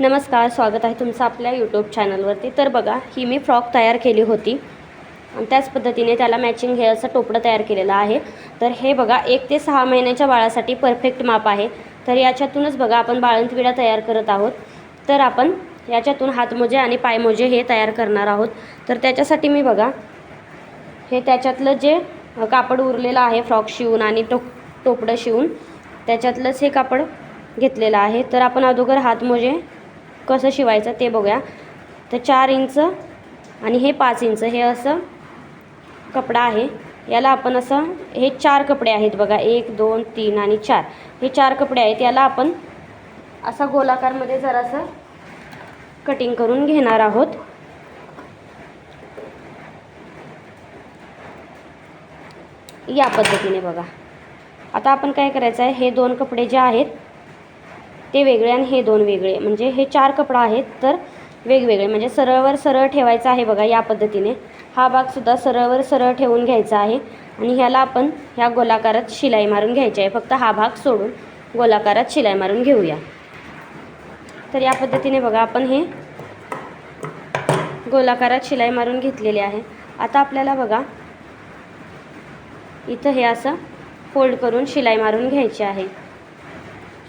नमस्कार स्वागत आहे तुमचं आपल्या यूट्यूब चॅनलवरती तर बघा ही मी फ्रॉक तयार केली होती. आणि त्याच पद्धतीने त्याला मॅचिंग हे असं टोपडं तयार केलेलं आहे. तर हे बघा एक ते सहा महिन्याच्या बाळासाठी परफेक्ट माप आहे. तर याच्यातूनच बघा आपण बाळंतविडा तयार करत आहोत. तर आपण याच्यातून हातमोजे आणि पायमोजे हे तयार करणार आहोत. तर त्याच्यासाठी मी बघा हे त्याच्यातलं जे कापड उरलेलं आहे फ्रॉक शिवून आणि टो टोपडं शिवून त्याच्यातलंच हे कापड घेतलेलं आहे. तर आपण अगोदर हातमोजे कसं शिवायचं ते बघूया. तर चार इंच आणि हे पाच इंच हे असं कपडा आहे. याला आपण असं हे चार कपडे आहेत बघा एक दोन तीन आणि चार. हे चार कपडे आहेत याला आपण असा गोलाकारमध्ये जरासं कटिंग करून घेणार आहोत. या पद्धतीने बघा. आता आपण काय करायचं आहे हे दोन कपडे जे आहेत ते वेगळे आणि हे दोन वेगळे. म्हणजे हे चार कपडा आहेत तर वेगवेगळे. म्हणजे सरळवर सरळ ठेवायचं आहे बघा या पद्धतीने. हा भागसुद्धा सरळवर सरळ ठेवून घ्यायचा आहे. आणि ह्याला आपण ह्या गोलाकारात शिलाई मारून घ्यायची आहे. फक्त हा भाग सोडून गोलाकारात शिलाई मारून घेऊया. तर या पद्धतीने बघा आपण हे गोलाकारात शिलाई मारून घेतलेले आहे. आता आपल्याला बघा इथं हे असं फोल्ड करून शिलाई मारून घ्यायची आहे.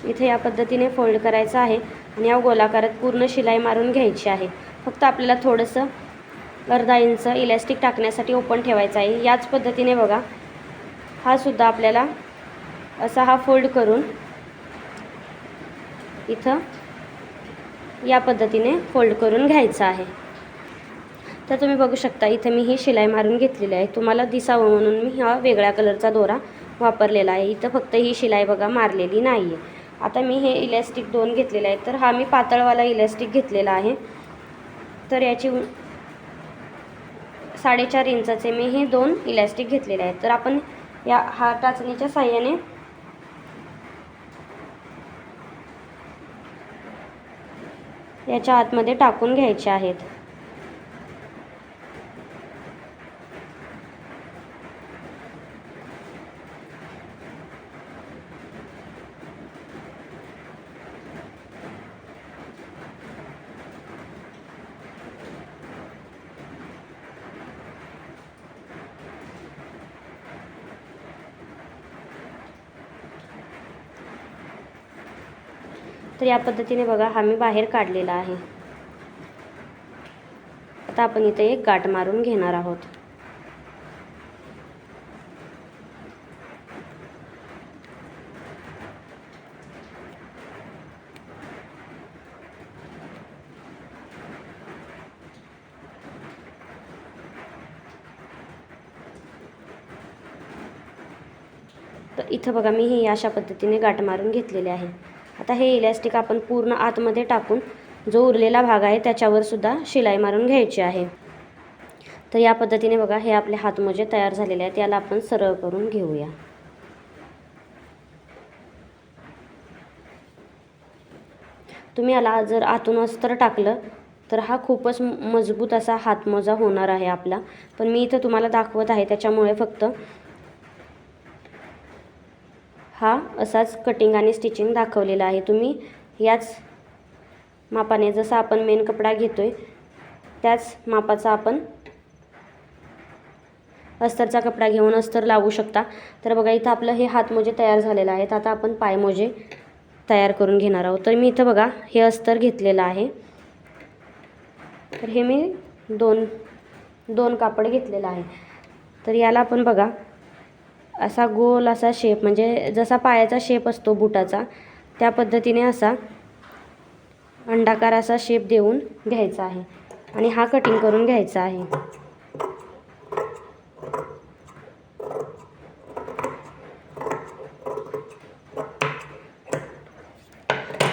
इथे या पद्धतीने फोल्ड करायचं आहे आणि या गोलाकारात पूर्ण शिलाई मारून घ्यायची आहे. फक्त आपल्याला थोडंसं अर्धा इंच इलॅस्टिक टाकण्यासाठी ओपन ठेवायचं आहे. याच पद्धतीने बघा हा सुद्धा आपल्याला असा हा फोल्ड करून इथं या पद्धतीने फोल्ड करून घ्यायचा आहे. तर तुम्ही बघू शकता इथं मी ही शिलाई मारून घेतलेली आहे. तुम्हाला दिसावं म्हणून मी हा वेगळ्या कलरचा दोरा वापरलेला आहे. इथं फक्त ही शिलाई बघा मारलेली नाही आहे आता मी हे इलॅस्टिक दोन घेतलेले आहेत. तर हा मी पातळवाला इलॅस्टिक घेतलेला आहे. तर याची साडेचार इंचाचे मी हे दोन इलॅस्टिक घेतलेले आहेत. तर आपण या हा टाचणीच्या साह्याने याच्या आतमध्ये टाकून घ्यायचे आहेत. तर या पद्धतीने बघा हा मी बाहेर काढलेला आहे. आता आपण इथे एक गाठ मारून घेणार आहोत. तर इथं बघा मी हे अशा पद्धतीने गाठ मारून घेतलेले आहे. आता हे इलॅस्टिक आपण पूर्ण आतमध्ये टाकून जो उरलेला भाग आहे त्याच्यावर सुद्धा शिलाई मारून घ्यायची आहे. तर या पद्धतीने बघा हे आपले हातमोजे तयार झालेले आहेत. याला आपण सरळ करून घेऊया. तुम्ही याला जर आतून अस्तर टाकलं तर हा खूपच मजबूत असा हातमोजा होणार आहे आपला. पण मी इथं तुम्हाला दाखवत आहे त्याच्यामुळे फक्त हा असाच कटिंग आणि स्टिचिंग दाखवलेला आहे. तुम्ही याच मापाने जसा आपण मेन कपडा घेतो आहे त्याच मापाचा आपण अस्तरचा कपडा घेऊन अस्तर लावू शकता. तर बघा इथं आपलं हे हातमोजे तयार झालेलं आहेत. आता आपण पायमोजे तयार करून घेणार आहोत. तर मी इथं बघा हे अस्तर घेतलेलं आहे. तर हे मी दोन दोन कापड घेतलेलं आहे. तर याला आपण बघा असा गोल असा शेप म्हणजे जसा पायाचा शेप असतो बुटाचा त्या पद्धतीने असा अंडाकार असा शेप देऊन घ्यायचा आहे. आणि हा कटिंग करून घ्यायचा आहे.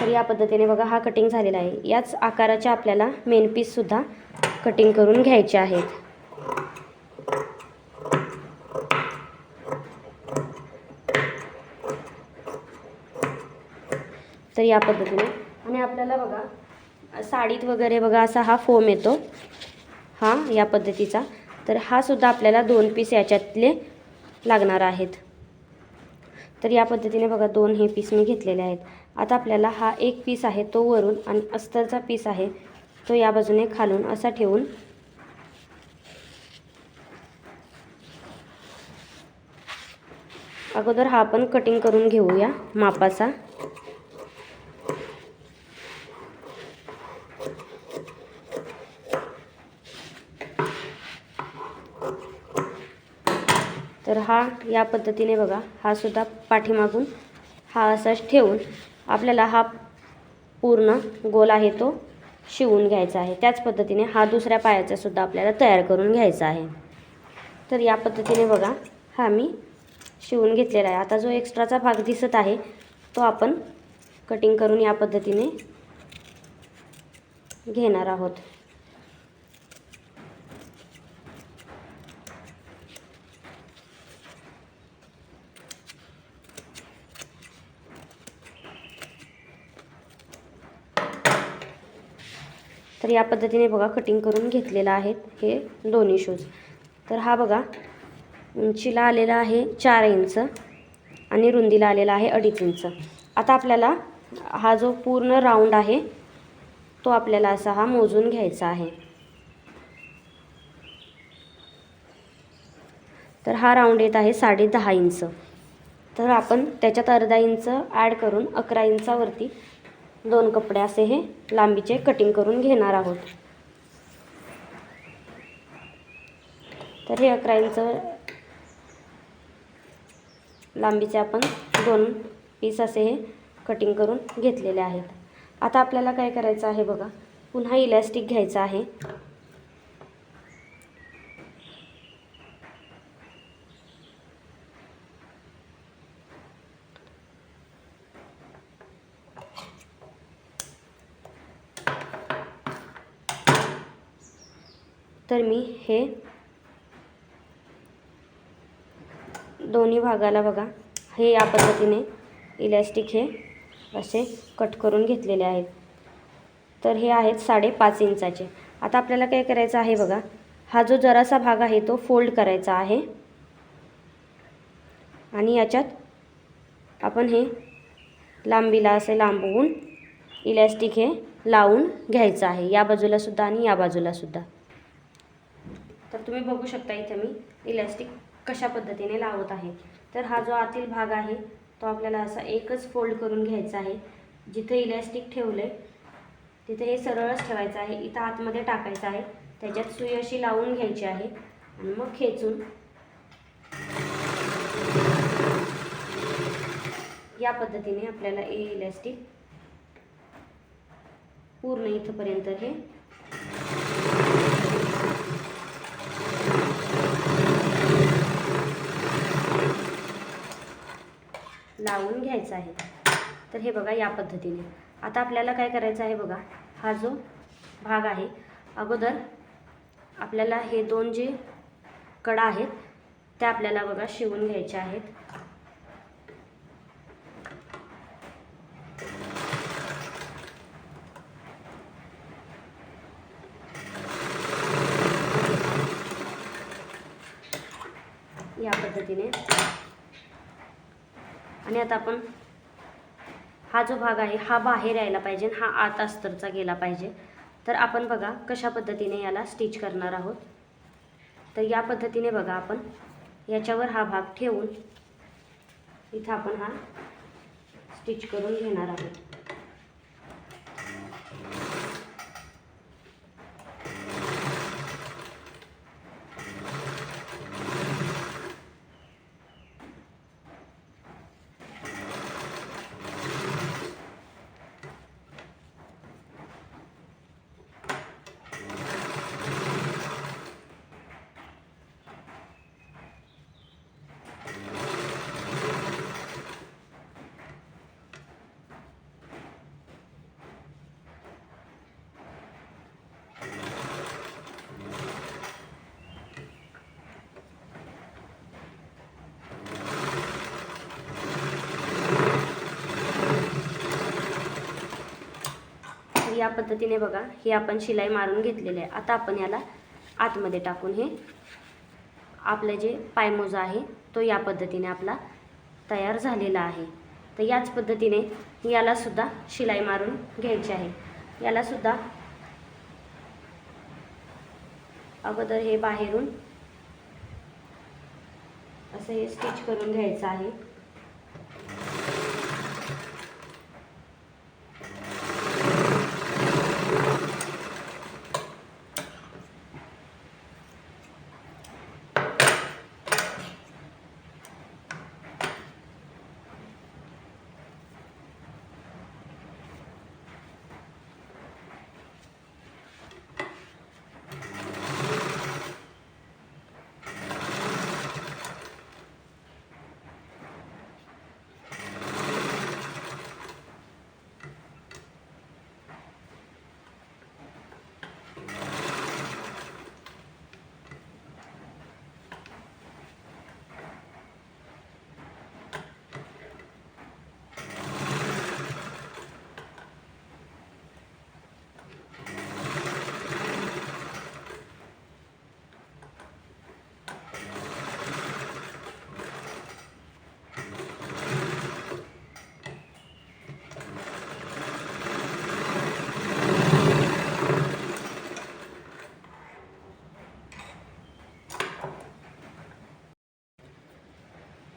तर या पद्धतीने बघा हा कटिंग झालेला आहे. याच आकाराच्या आपल्याला मेन पीससुद्धा कटिंग करून घ्यायचे आहेत. तर या पद्धतीने. आणि आपल्याला बघा साडीत वगैरे बघा असा हा फोम येतो. हा या पद्धतीचा. तर हा सुद्धा आपल्याला दोन पीस याच्यातले लागणार आहेत. तर या पद्धतीने बघा दोन हे पीस मी घेतलेले आहेत. आता आपल्याला हा एक पीस आहे तो वरून आणि अस्तरचा पीस आहे तो या बाजूने खालून असा ठेवून अगोदर हा आपण कटिंग करून घेऊया मापाचा. तर हा या पद्धतीने बघा हा सुद्धा पाठीमागून हा असाच ठेवून आपल्याला हा पूर्ण गोल आहे तो शिवून घ्यायचा आहे. त्याच पद्धतीने हा दुसऱ्या पायाचा सुद्धा आपल्याला तयार करून घ्यायचा आहे. तर या पद्धतीने बघा हा मी शिवून घेतलेला आहे. आता जो एक्स्ट्राचा भाग दिसत आहे तो आपण कटिंग करून या पद्धतीने घेणार आहोत. तर या पद्धतीने बघा कटिंग करून घेतलेलं आहेत हे दोन्ही शूज तर हा बघा उंचीला आलेला आहे चार इंच आणि रुंदीला आलेला आहे अडीच इंच. आता आपल्याला हा जो पूर्ण राऊंड आहे तो आपल्याला असा हा मोजून घ्यायचा आहे. तर हा राऊंड येत आहे साडे दहा इंच. तर आपण त्याच्यात अर्धा इंच ॲड करून अकरा इंचावरती दोन कपडे असे हे लांबीचे कटिंग करून घेणार आहोत. तर हे अकरा इंच लांबीचे आपण दोन पीस असे हे कटिंग करून घेतलेले आहेत. आता आपल्याला काय करायचं आहे बघा. पुन्हा इलॅस्टिक घ्यायचं आहे. तर मी हे दोन्ही भागाला बघा. हे या पद्धतीने इलॅस्टिक हे असे कट करून घेतलेले आहेत. तर हे आहेत साडेपाच इंचाचे. आता आपल्याला काय करायचं आहे बघा. हा जो जरासा भाग आहे तो फोल्ड करायचा आहे. आणि याच्यात आपण हे लांबीला असे लांबवून इलॅस्टिक हे लावून घ्यायचं आहे. या बाजूला सुद्धा आणि या बाजूला सुद्धा. तर तुम्ही बघू शकता इथे मी इलॅस्टिक कशा पद्धतीने लावत आहे. तर हा जो आतील भाग आहे तो आपल्याला असा एकच फोल्ड करून घ्यायचा आहे. जिथे इलॅस्टिक ठेवले तिथे हे सरळच ठेवायचं आहे. इथं आतमध्ये टाकायचं आहे. त्याच्यात सुई अशी लावून घ्यायची आहे. आणि मग खेचून या पद्धतीने आपल्याला ए इलॅस्टिक पूर्ण इथंपर्यंत हे लावून घ्यायचं आहे. तर हे बघा या पद्धतीने. आता आपल्याला काय करायचं आहे बघा हा जो भाग आहे अगोदर आपल्याला हे दोन जे कडा आहेत त्या आपल्याला बघा शिवून घ्यायच्या आहेत या पद्धतीने आणि आता आपण हा जो भाग आहे हा बाहेर यायला पाहिजे हा आत अस्तरचा गेला पाहिजे. तर आपण बघा कशा पद्धतीने याला स्टिच करणार आहोत. तर या पद्धतीने बघा आपण याच्यावर हा भाग ठेवून इथं आपण हा स्टिच करून घेणार आहोत. या पद्धतीने बघा ही आपण शिलाई मारून घेतलेली आहे. आता आपण याला आतमध्ये टाकून हे आपलं जे पायमोजा आहे तो या पद्धतीने आपला तयार झालेला आहे. तर याच पद्धतीने यालासुद्धा शिलाई मारून घ्यायची आहे. यालासुद्धा अगोदर हे बाहेरून असं हे स्टिच करून घ्यायचं आहे.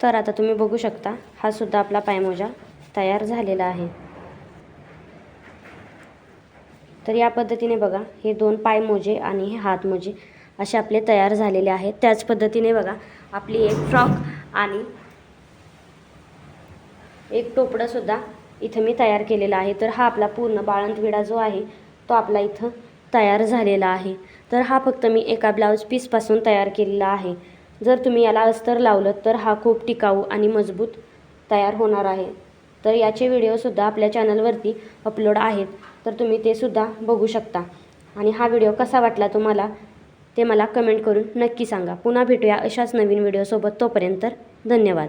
तर आता तुम्ही बघू शकता हा सुद्धा आपला पायमोजा तयार झालेला आहे. तर या पद्धतीने बघा हे दोन पायमोजे आणि हे हातमोजे असे आपले तयार झालेले आहेत. त्याच पद्धतीने बघा आपली एक फ्रॉक आणि एक टोपडंसुद्धा इथं मी तयार केलेला आहे. तर हा आपला पूर्ण बाळंतविडा जो आहे तो आपला इथं तयार झालेला आहे. तर हा फक्त मी एका ब्लाऊज पीसपासून तयार केलेला आहे. जर तुम्ही याला अस्तर लावलं तर हा खूप टिकाऊ आणि मजबूत तयार होणार आहे. तर याचे व्हिडिओसुद्धा आपल्या चॅनलवरती अपलोड आहेत. तर तुम्ही ते सुद्धा बघू शकता. आणि हा व्हिडिओ कसा वाटला तुम्हाला ते मला कमेंट करून नक्की सांगा. पुन्हा भेटूया अशाच नवीन व्हिडिओसोबत तोपर्यंत धन्यवाद.